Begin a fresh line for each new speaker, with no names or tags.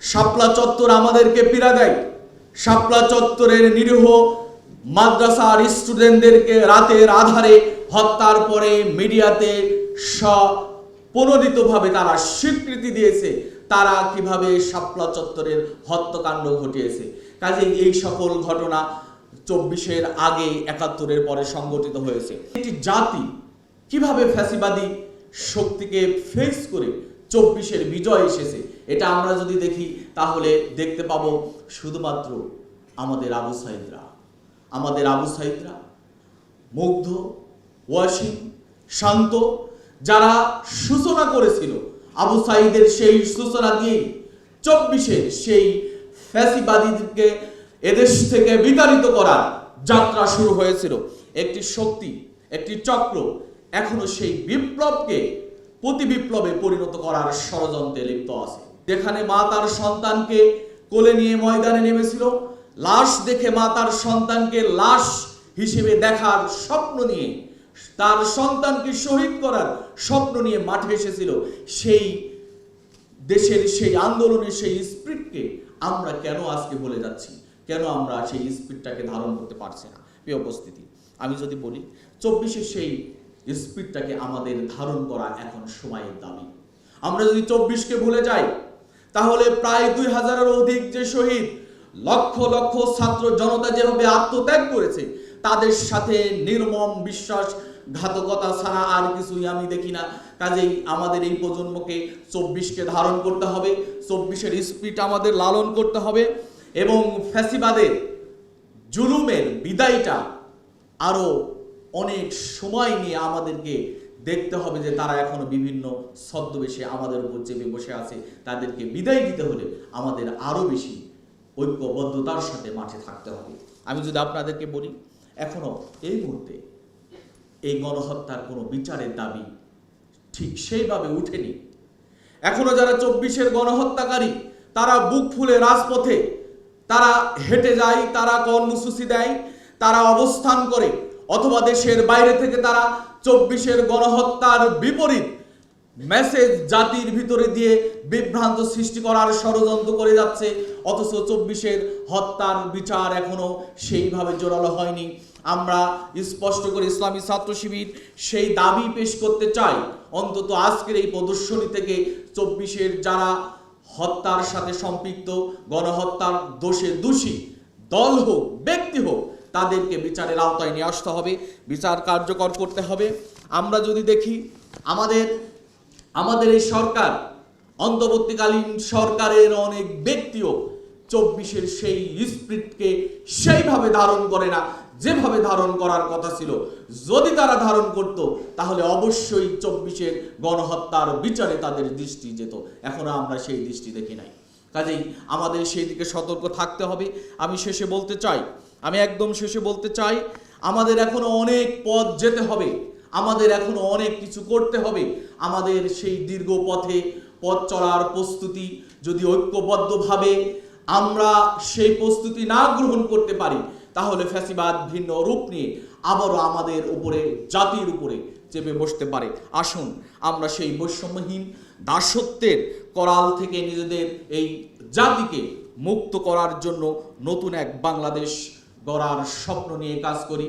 শাপলা চত্বর আমাদেরকে পীড়া দেয়। শাপলা চত্বরের নিরীহ মাদ্রাসার স্টুডেন্টদেরকে রাতের আধারে হত্যার পরে মিডিয়াতে স্বপ্রণোদিতভাবে তারা স্বীকৃতি দিয়েছে। তারা কীভাবে শাপলা চত্বরের হত্যাকাণ্ড ঘটিয়েছে। কাজে এই সকল ঘটনা চব্বিশের আগে একাত্তরের পরে সংগঠিত হয়েছে। একটি জাতি কীভাবে ফ্যাসিবাদী শক্তিকে ফেস করে চব্বিশের বিজয় এসেছে? এটা আমরা যদি দেখি, তাহলে দেখতে পাব শুধুমাত্র আমাদের আবু সাইদরা। আমাদের আবু সাইদরা মুগ্ধ ওয়াসিম শান্ত, যারা সূচনা করেছিল আবু সাইদের সেই সূচনা দিয়েই চব্বিশের সেই ফ্যাসিবাদীদেরকে এদেশ থেকে বিতাড়িত করার যাত্রা শুরু হয়েছিল। একটি শক্তি, একটি চক্র এখনও সেই বিপ্লবকে প্রতি বিপ্লবে পরিণত করার ষড়যন্ত্রে লিপ্ত আছে। যেখানে মা তার সন্তানকে কোলে নিয়ে ময়দানে নেমেছিল, লাশ দেখে মা তার সন্তানকে লাশ হিসেবে দেখার স্বপ্ন নিয়ে, তার সন্তানকে শহীদ করার স্বপ্ন নিয়ে মাঠে এসেছিল। সেই দেশের সেই আন্দোলনের সেই স্পিরিটকে আমরা কেন আজকে বলে যাচ্ছি? কেন আমরা সেই স্পিরিটটাকে ধারণ করতে পারছি না? এই উপস্থিতি, আমি যদি বলি, চব্বিশে সেই স্পিরিটটাকে আমাদের ধারণ করা এখন সময়ের দাবি। আমরা যদি চব্বিশকে ভুলে যাই তাহলে প্রায় দুই হাজারের অধিক যে শহীদ, লক্ষ লক্ষ ছাত্র জনতা যেভাবে আত্মত্যাগ করেছে, তাদের সাথে নির্মম বিশ্বাস, ঘাতকতা ছাড়া আর কিছুই আমি দেখি না। কাজেই আমাদের এই প্রজন্মকে চব্বিশকে ধারণ করতে হবে, চব্বিশের স্পিরিট আমাদের লালন করতে হবে এবং ফ্যাসিবাদের জুলুমের বিদায়টা আরও অনেক সময় নিয়ে আমাদেরকে দেখতে হবে যে তারা এখনও বিভিন্ন ছদ্মবেশে আমাদের উপর চেপে বসে আছে। তাদেরকে বিদায় দিতে হলে আমাদের আরও বেশি ঐক্যবদ্ধতার সাথে মাঠে থাকতে হবে। আমি যদি আপনাদেরকে বলি, এখনও এই মুহূর্তে এই গণহত্যার কোনো বিচারের দাবি ঠিক সেইভাবে উঠেনি। এখনও যারা চব্বিশের গণহত্যাকারী, তারা বুক ফুলে রাজপথে, তারা হেঁটে যায়, তারা কর্মসূচি দেয়, তারা অবস্থান করে, অথবা দেশের বাইরে থেকে তারা চব্বিশের গণহত্যার বিপরীত মেসেজ জাতির ভিতরে দিয়ে বিভ্রান্ত সৃষ্টি করার ষড়যন্ত্র করে যাচ্ছে, অথচ চব্বিশের হত্যার বিচার এখনও সেইভাবে জোরালো হয়নি। আমরা স্পষ্ট করে ইসলামী ছাত্র শিবির সেই দাবি পেশ করতে চাই। অন্তত আজকের এই প্রদর্শনী থেকে চব্বিশের যারা হত্যার সাথে সম্পৃক্ত, গণহত্যার দোষে দোষী, দল হোক, ব্যক্তি হোক তাদেরকে বিচারের আওতায় নিয়ে আসতে হবে, বিচার কার্যকর করতে হবে। আমরা যদি দেখি, আমাদের আমাদের এই সরকার, অন্তর্বর্তীকালীন সরকারের অনেক ব্যক্তিও চব্বিশের সেই স্পিরিটকে সেইভাবে ধারণ করে না, যেভাবে ধারণ করার কথা ছিল। যদি তারা ধারণ করত, তাহলে অবশ্যই চব্বিশের গণহত্যার বিচারে তাদের দৃষ্টি যেত। এখনও আমরা সেই দৃষ্টি দেখি নাই। কাজেই আমাদের সেই দিকে সতর্ক থাকতে হবে। আমি শেষে বলতে চাই আমি একদম শেষে বলতে চাই, আমাদের এখনও অনেক পথ যেতে হবে, আমাদের এখনও অনেক কিছু করতে হবে, আমাদের সেই দীর্ঘ পথে পথ চলার প্রস্তুতি যদি ঐক্যবদ্ধভাবে আমরা সেই প্রস্তুতি না গ্রহণ করতে পারি, তাহলে ফ্যাসিবাদ ভিন্ন রূপ নিয়ে আবারও আমাদের উপরে, জাতির উপরে চেপে বসতে পারে। আসুন, আমরা সেই বৈষম্যহীন দাসত্বের করাল থেকে নিজেদের এই জাতিকে মুক্ত করার জন্য নতুন এক বাংলাদেশ গড়ার স্বপ্ন নিয়ে কাজ করি।